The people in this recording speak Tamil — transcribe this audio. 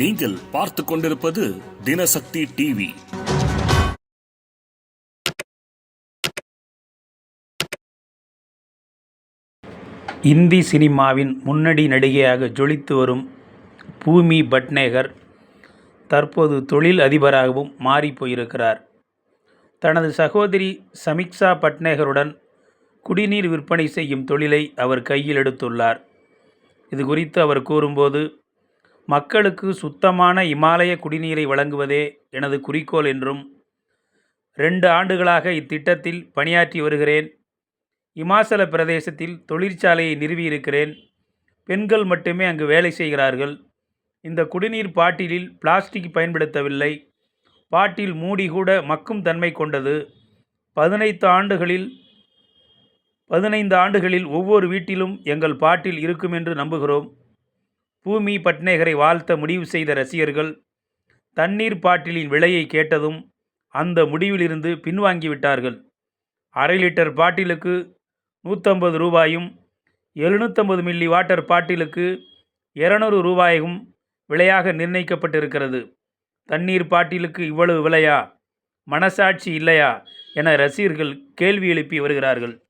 நீங்கள் பார்த்து கொண்டிருப்பது தினசக்தி டிவி. இந்தி சினிமாவின் முன்னணி நடிகையாக ஜொலித்து வரும் பூமி பட்நேகர் தற்போது தொழில் அதிபராகவும் மாறிப்போயிருக்கிறார். தனது சகோதரி சமிக்ஷா பட்நேகருடன் குடிநீர் விற்பனை செய்யும் தொழிலை அவர் கையில் எடுத்துள்ளார். இது குறித்து அவர் கூறும்போது மக்களுக்கு சுத்தமான இமாலய குடிநீரை வழங்குவதே எனது குறிக்கோள் என்றும் ரெண்டு ஆண்டுகளாக இத்திட்டத்தில் பணியாற்றி வருகிறேன். இமாச்சல பிரதேசத்தில் தொழிற்சாலையை நிறுவியிருக்கிறேன். பெண்கள் மட்டுமே அங்கு வேலை செய்கிறார்கள். இந்த குடிநீர் பாட்டிலில் பிளாஸ்டிக் பயன்படுத்தவில்லை. பாட்டில் மூடி கூட மக்கும் தன்மை கொண்டது. பதினைந்து ஆண்டுகளில் பதினைந்து ஆண்டுகளில் ஒவ்வொரு வீட்டிலும் எங்கள் பாட்டில் இருக்கும் என்று நம்புகிறோம். பூமி பட்நேகரை வாழ்த்த முடிவு செய்த ரசிகர்கள் தண்ணீர் பாட்டிலின் விலையை கேட்டதும் அந்த முடிவிலிருந்து பின்வாங்கிவிட்டார்கள் அரை லிட்டர் பாட்டிலுக்கு நூற்றம்பது ரூபாயும் எழுநூற்றம்பது மில்லி வாட்டர் பாட்டிலுக்கு இரநூறு ரூபாயும் விலையாக நிர்ணயிக்கப்பட்டிருக்கிறது. தண்ணீர் பாட்டிலுக்கு இவ்வளவு விலையா? மனசாட்சி இல்லையா? என ரசிகர்கள் கேள்வி எழுப்பி வருகிறார்கள்.